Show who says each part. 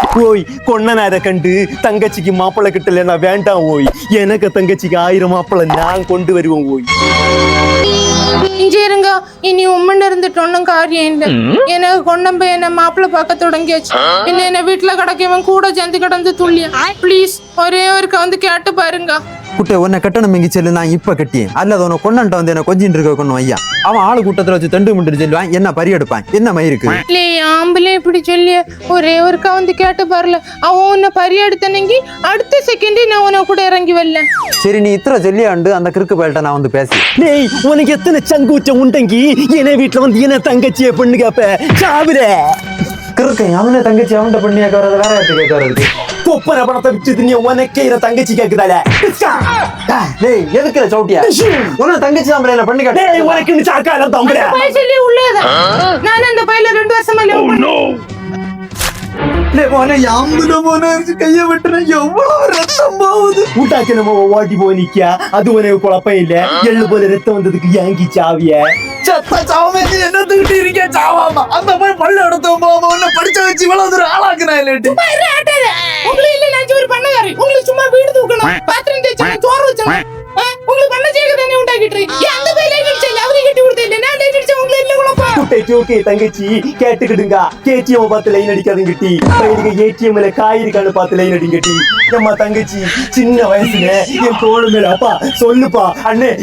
Speaker 1: ஓய் கொன்னனார கண்டு தங்கச்சிக்கு மாப்பிள்ளை கிட்டலன்னா வேண்டாம் ஓய். எனக்கு தங்கச்சிக்கு ஆயிரம் மாப்பிள்ளை நான் கொண்டு வருவேன் ஓய்.
Speaker 2: இருங்க இனி உம்மன் இருந்துட்டு ஒன்றும் காரியம் இல்லை. எனக்கு கொண்டம்ப என்ன மாப்பிள்ளை பார்க்க தொடங்கியாச்சு. இல்லை என்ன வீட்டில் கிடக்கவன் கூட சேர்ந்து கிடந்து துள்ளியா? ப்ளீஸ் ஒரே ஒருக்க வந்து கேட்டு பாருங்க.
Speaker 3: குட்டை உன்னை கட்டணம் எங்கி செல்லு நான் இப்ப கட்டியேன். அல்லது உன்னை கொண்டாண்ட வந்து என்ன கொஞ்சின்னு இருக்க கொண்டு ஐயா. அவன் ஆளு கூட்டத்துல வச்சு தண்டு முண்டு செல்வான் என்ன பறி எடுப்பான்? என்ன மயிருக்கு
Speaker 2: ஆம்பளை இப்படி சொல்லிய ஒரே ஒருக்கா வந்து கேட்டு பாருல. அவன் உன்னை பரியாடுத்தனங்கி அடுத்த செகண்டே நான் உன்னை கூட இறங்கி வரல.
Speaker 3: சரி நீ இத்தனை சொல்லியாண்டு அந்த கிறுக்கு பயல்ட்ட நான் வந்து பேசி.
Speaker 1: டேய் உனக்கு எத்தனை சங்கூச்சம் உண்டங்கி? என வீட்டுல வந்து என்ன தங்கச்சியை பொண்ணு கேப்ப? சாவுற
Speaker 3: கிறுக்கன் அவனே தங்கச்சி அவன்கிட்ட பண்ணி கேட்க வர்றது வேற யார்கிட்ட கேட்க வர்றது
Speaker 1: கொப்பரை பணத்தை விற்று நீ உனக்கே இதை தங்கச்சி கேக்குதால
Speaker 3: டேய் எதுக்குற சவுட்டியா? உன்ன தங்கச்சி தான் என்ன பண்ணி
Speaker 1: டேய்
Speaker 3: கேட்ட
Speaker 1: உனக்கு இந்த சாக்கால தம்புற அது உனக்கு குழப்பம் இல்ல. எள்ளு போல ரத்தம் வந்ததுக்கு ஏங்கி சாவிய?
Speaker 3: செத்த சாவமே நீ என்ன தூக்கிட்டு இருக்க? சாவாமா. அந்த போய் பள்ளி எடுத்து போகாம உன்னை படிச்ச வச்சு இவ்வளவு தூரம் ஆளாக்குனா இல்லாட்டி
Speaker 2: உங்களுக்கு இல்ல நான் சோறு பண்ணகாரி உங்களுக்கு சும்மா வீடு தூக்கணும். பாத்திரம் தேய்ச்சணும் சோறு வச்சணும்
Speaker 1: டேச்சு தங்கச்சி கேட்டுக்கிடுங்க. பார்த்து லைன் அடிக்காதுங்க டி பையனுக்கு ஏடிஎம்ல காயிறு லைன் அடிங்க தங்கச்சி சின்ன வயசுல என் தோழு சொல்லுப்பா. அண்ணே